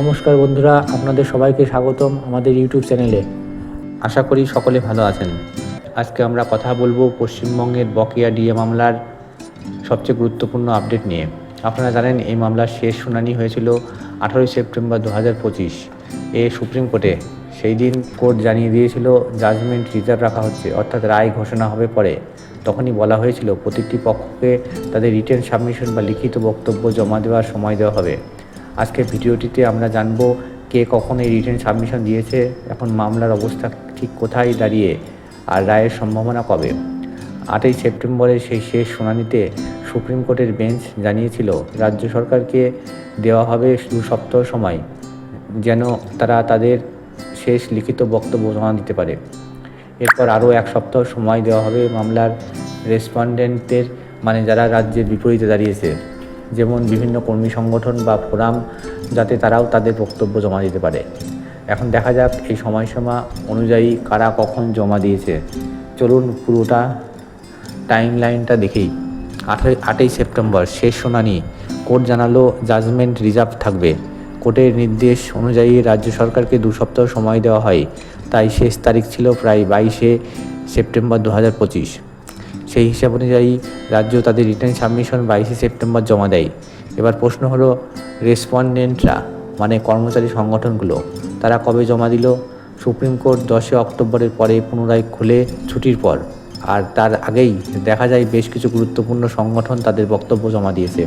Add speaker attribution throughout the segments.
Speaker 1: নমস্কার বন্ধুরা, আপনাদের সবাইকে স্বাগতম আমাদের ইউটিউব চ্যানেলে।
Speaker 2: আশা করি সকলে ভালো আছেন। আজকে আমরা কথা বলব পশ্চিমবঙ্গের বকেয়া ডিএ মামলার সবচেয়ে গুরুত্বপূর্ণ আপডেট নিয়ে। আপনারা জানেন, এই মামলার শেষ শুনানি হয়েছিল আঠারোই সেপ্টেম্বর দু হাজার পঁচিশ। এ সুপ্রিম কোর্টে সেই দিন কোর্ট জানিয়ে দিয়েছিল, জাজমেন্ট রিজার্ভ রাখা হচ্ছে, অর্থাৎ রায় ঘোষণা হবে পরে। তখনই বলা হয়েছিল, প্রতিটি পক্ষকে তাদের রিটেন সাবমিশন বা লিখিত বক্তব্য জমা দেওয়ার সময় দেওয়া হবে। আজকের ভিডিওটিতে আমরা জানব কে কখন এই রিটেন সাবমিশন দিয়েছে, এখন মামলার অবস্থা ঠিক কোথায় দাঁড়িয়ে, আর রায়ের সম্ভাবনা কবে। আটই সেপ্টেম্বরের সেই শেষ শুনানিতে সুপ্রিম কোর্টের বেঞ্চ জানিয়েছিল, রাজ্য সরকারকে দেওয়া হবে দু সপ্তাহ সময়, যেন তারা তাদের শেষ লিখিত বক্তব্য জমা দিতে পারে। এরপর আরও এক সপ্তাহ সময় দেওয়া হবে মামলার রেসপন্ডেন্টদের মানে যারা রাজ্যের বিপরীতে দাঁড়িয়েছে। যেমন বিভিন্ন কর্মী সংগঠন বা ফোরাম, যাতে তারাও তাদের বক্তব্য জমা দিতে পারে। এখন দেখা যাক এই সময়সীমা অনুযায়ী কারা কখন জমা দিয়েছে। চলুন পুরোটা টাইম লাইনটা দেখেই। আঠারো আটই সেপ্টেম্বর, শেষ শুনানি। কোর্ট জানালো জাজমেন্ট রিজার্ভ থাকবে। কোর্টের নির্দেশ অনুযায়ী রাজ্য সরকারকে দু সপ্তাহ সময় দেওয়া হয়। তাই শেষ তারিখ ছিল প্রায় বাইশে সেপ্টেম্বর দু হাজার পঁচিশ। সেই হিসাব অনুযায়ী রাজ্য তাদের রিটার্ন সাবমিশন বাইশে সেপ্টেম্বর জমা দেয়। এবার প্রশ্ন হলো, রেসপন্ডেন্টরা মানে কর্মচারী সংগঠনগুলো, তারা কবে জমা দিল? সুপ্রিম কোর্ট দশই অক্টোবরের পরে পুনরায় খুলে ছুটির পর। আর তার আগেই দেখা যায় বেশ কিছু গুরুত্বপূর্ণ সংগঠন তাদের বক্তব্য জমা দিয়েছে।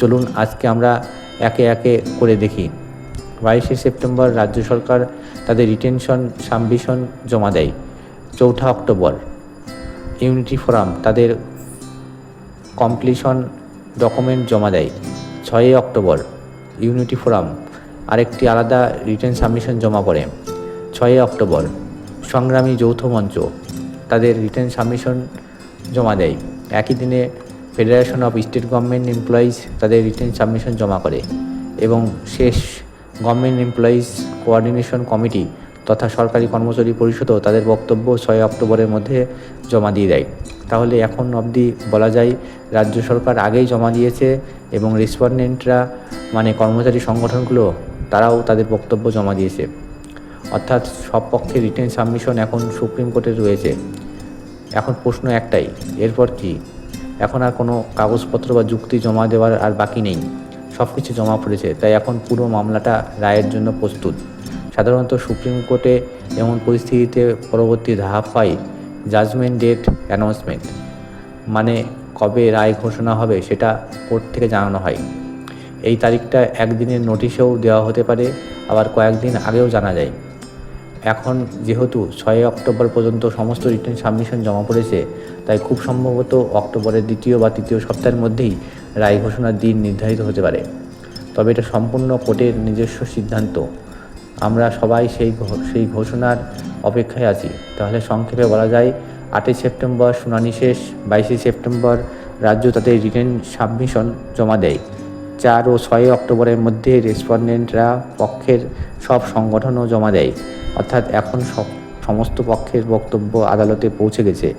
Speaker 2: চলুন আজকে আমরা একে একে করে দেখি। বাইশে সেপ্টেম্বর রাজ্য সরকার তাদের রিটেনশন সাবমিশন জমা দেয়, চৌঠা অক্টোবর। ইউনিটি ফোরাম তাদের কমপ্লিশন ডকুমেন্ট জমা দেয়। ছয়ই অক্টোবর ইউনিটি ফোরাম আরেকটি আলাদা রিটেন সাবমিশন জমা করে। ছয়ই অক্টোবর সংগ্রামী যৌথ মঞ্চ তাদের রিটার্ন সাবমিশন জমা দেয়। একই দিনে federation of state government employees তাদের রিটেন সাবমিশন জমা করে এবং শেষ গভর্নমেন্ট এমপ্লয়িজ কোঅর্ডিনেশন কমিটি তথা সরকারি কর্মচারী পরিষদও তাদের বক্তব্য ছয় অক্টোবরের মধ্যে জমা দিয়ে দেয়। তাহলে এখন অবধি বলা যায়, রাজ্য সরকার আগেই জমা দিয়েছে এবং রেসপন্ডেন্টরা মানে কর্মচারী সংগঠনগুলো, তারাও তাদের বক্তব্য জমা দিয়েছে। অর্থাৎ সব পক্ষে রিটেন সাবমিশন এখন সুপ্রিম কোর্টে রয়েছে। এখন প্রশ্ন একটাই, এরপর কি? এখন আর কোনো কাগজপত্র বা যুক্তি জমা দেওয়ার আর বাকি নেই। সব কিছু জমা পড়েছে, তাই এখন পুরো মামলাটা রায়ের জন্য প্রস্তুত। সাধারণত সুপ্রিম কোর্টে এমন পরিস্থিতিতে পরবর্তী ধাপ হয় জাজমেন্ট ডেট অ্যানাউন্সমেন্ট মানে কবে রায় ঘোষণা হবে সেটা কোর্ট থেকে জানানো হয়। এই তারিখটা একদিনের নোটিশেও দেওয়া হতে পারে, আবার কয়েকদিন আগেও জানা যায়। এখন যেহেতু ছয় অক্টোবর পর্যন্ত সমস্ত রিটার্ন সাবমিশন জমা পড়েছে, তাই খুব সম্ভবত অক্টোবরের দ্বিতীয় বা তৃতীয় সপ্তাহের মধ্যেই রায় ঘোষণার দিন নির্ধারিত হতে পারে। তবে এটা সম্পূর্ণ কোর্টের নিজস্ব সিদ্ধান্ত। আমরা সবাই সেই সেই ঘোষণার অপেক্ষায় আছি। তাহলে সংক্ষেপে বলা যায়, আটই সেপ্টেম্বর শুনানি শেষ, বাইশে সেপ্টেম্বর রাজ্য তাদের রিটার্ন সাবমিশন জমা দেয়। চার ও ছয় অক্টোবরের মধ্যে রেসপন্ডেন্টরা পক্ষের সব সংগঠনও জমা দেয়। অর্থাৎ এখন সব, সমস্ত পক্ষের বক্তব্য আদালতে পৌঁছে গেছে।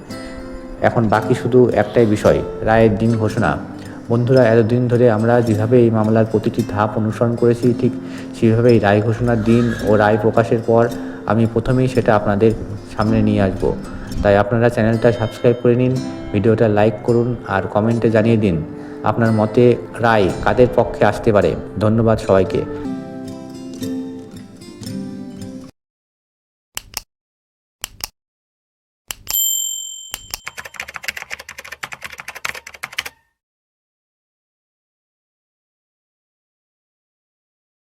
Speaker 2: এখন বাকি শুধু একটাই বিষয়, রায়ের দিন ঘোষণা। বন্ধুরা, এতদিন ধরে আমরা যেভাবে এই মামলার প্রতিটি ধাপ অনুসরণ করেছি, ঠিক সেভাবেই রায় ঘোষণার দিন ও রায় প্রকাশের পর আমি প্রথমেই সেটা আপনাদের সামনে নিয়ে আসব। তাই আপনারা চ্যানেলটা সাবস্ক্রাইব করে নিন, ভিডিওটা লাইক করুন আর কমেন্টে জানিয়ে দিন আপনার মতে রায় কাদের পক্ষে আসতে পারে। ধন্যবাদ সবাইকে।